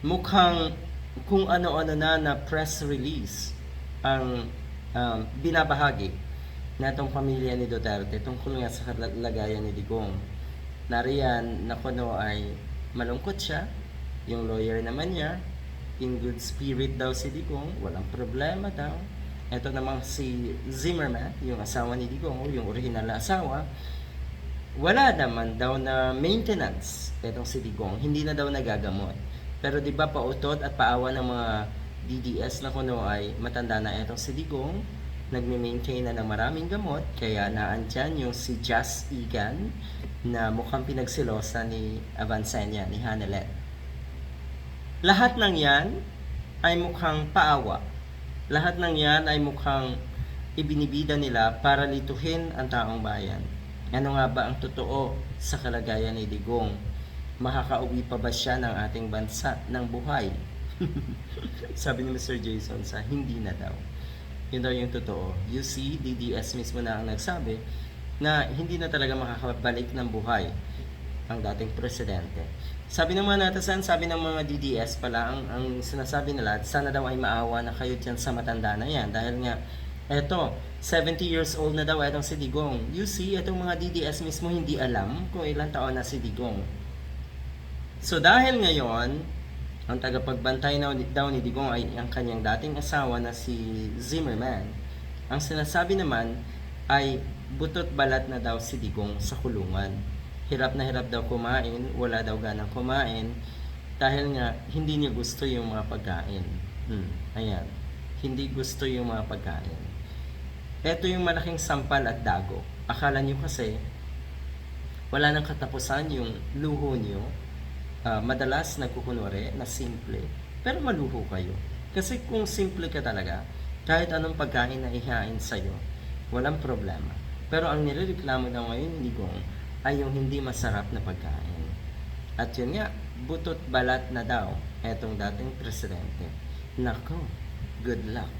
mukhang kung ano-ano na na press release ang um, binabahagi na itong pamilya ni Duterte tungkol nga sa kalagayan ni Digong. Nariyan na kuno ay malungkot siya, yung lawyer naman niya, in good spirit daw si Digong, walang problema daw. Ito namang si Zimmerman, yung asawa ni Digong, yung original na asawa, wala naman daw na maintenance itong si Digong, hindi na daw nagagamot. Pero di ba pautot at paawa ng mga DDS na kuno ay matanda na itong si Digong, nagme-maintain na ng maraming gamot, kaya naandyan yung si Just Egan na mukhang pinagsilosa ni Avancenia, ni Hanelet. Lahat ng yan ay mukhang paawa. Lahat ng yan ay mukhang ibinibida nila para lituhin ang taong bayan. Ano nga ba ang totoo sa kalagayan ni Digong? Makakauwi pa ba siya ng ating bansa ng buhay? Sabi ni Mr. Jason sa hindi na daw. Yun daw yung totoo. You see, DDS mismo na ang nagsabi na hindi na talaga makakabalik ng buhay ang dating presidente. Sabi ng mga natasan, sabi ng mga DDS pala, ang, ang sinasabi nila, sana daw ay maawa na kayo dyan sa matanda na yan. Dahil nga, eto, 70 years old na daw itong si Digong. You see, itong mga DDS mismo hindi alam kung ilang taon na si Digong. So dahil ngayon, ang tagapagbantay na daw ni Digong ay ang kanyang dating asawa na si Zimmerman. Ang sinasabi naman ay butot balat na daw si Digong sa kulungan. Hirap na hirap daw kumain, wala daw ganang kumain dahil nga hindi niya gusto yung mga pagkain. Hmm, ayan. Hindi gusto yung mga pagkain. Ito yung malaking sampal at dago. Akala niyo kasi wala nang katapusan yung luho niyo Ah, madalas nagkukunwari na simple, pero maluho kayo. Kasi kung simple ka talaga, kahit anong pagkain na ihain sa'yo, walang problema. Pero ang nirereklamo na ngayon ni Gong ay yung hindi masarap na pagkain. At yun nga, butot balat na daw etong dating presidente. Nako, good luck.